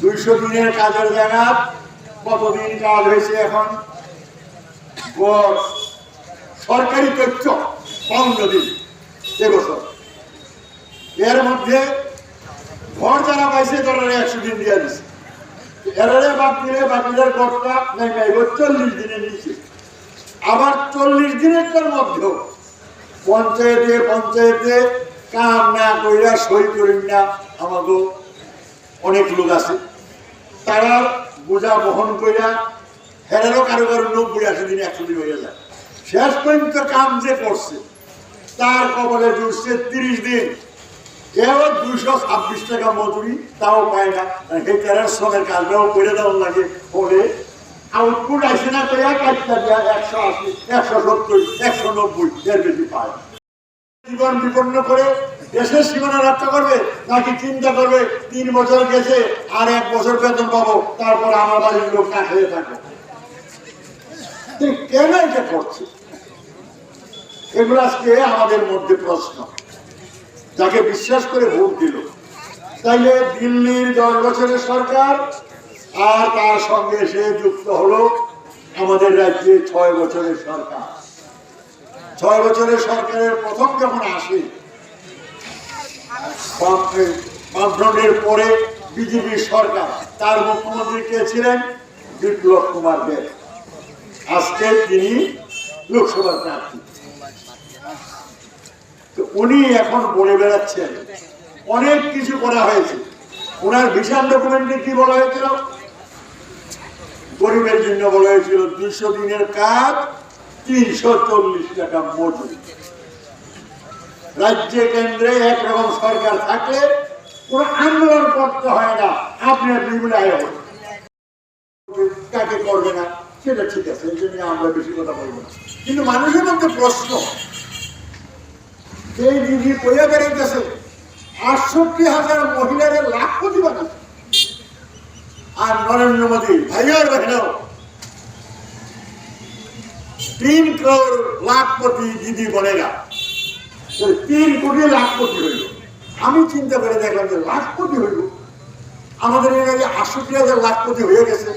দুইশো দিনের কাজের জায়গাত কতদিন কাজ হয়েছে এখন? সরকারি তথ্য পনেরো দিন এবছর। এর মধ্যে ঘর যারা পাইছে, তারা একশো দিন দিয়ে দিছে। এরারে বাদ দিলে বাকিদের নেই নাই চল্লিশ দিনে নিচ্ছে আবার চল্লিশ দিনের মধ্যেও পঞ্চায়েতে পঞ্চায়েতে কাম না কইরা সই করেন না আমাকে অনেক লোক আছে। তারা বোঝা বহন কইরা হেরারও কারও কারও নব্বই আশি দিন একশো দিন হয়ে যায় শেষ পর্যন্ত কাম যে করছে, তার কবলে জুড়ছে তিরিশ দিন। কেউ দুইশো ছাব্বিশ টাকা মজুরি, তাও পায় না। সেই তেরার শ্রমের কাজটাও করে দেওয়ার লাগে হলে আউটপুট আসে না করে একটা দেওয়া একশো আশি, একশো সত্তর, একশো নব্বই, এর বেশি পায় জীবন বিপন্ন করে দেশের সীমানা রক্ষা করবে নাকি চিন্তা করবে তিন বছর গেছে আর এক বছর বেতন পাবো, তারপর আমার বাড়ির লোক না খেয়ে থাকবে কেন এটা করছে এগুলো আজকে আমাদের মধ্যে প্রশ্ন। যাকে বিশ্বাস করে ভোট দিল। তাইলে দিল্লির দশ বছরের সরকার আর তার সঙ্গে সে যুক্ত হলো আমাদের রাজ্যে ছয় বছরের সরকার। ছয় বছরের সরকারের প্রথম যখন আসে বামফ্রন্টের পরে বিজেপির সরকার। তার মুখ্যমন্ত্রী কে ছিলেন? বিপ্লব কুমার দেব। আজকে তিনি লোকসভার প্রার্থী। উনি এখন বলে বেড়াচ্ছেন, অনেক কিছু করা হয়েছে। ওনার ভিশন ডকুমেন্টে কি বলা হয়েছিল? গরিবের জন্য বলা হয়েছিল, দুইশো দিনের কাজ, তিনশো চল্লিশ টাকা মজুরি। রাজ্যে কেন্দ্রে একরকম সরকার থাকলে কোন আন্দোলন করতে হয় না। আপনি আপনি মিলায় কাকে করবে না? সেটা ঠিক আছে, এই জন্য আমরা বেশি কথা বলব না। কিন্তু মানুষের মধ্যে প্রশ্ন, যে দিদি পড়ে বেড়াইতেছে আটষট্টি হাজার মহিলাদের লাখ কোটি বানাচ্ছে আর নরেন্দ্র মোদী ভাইয়ার বাহিনীও তিন করোড় লাখপতি দিদি বনেগা তিন কোটি লাখ কোটি হইল। আমি চিন্তা করে দেখলাম যে লাখ কোটি হইল। আমাদের এখানে আশুটি হাজার কোটি হয়ে গেছে।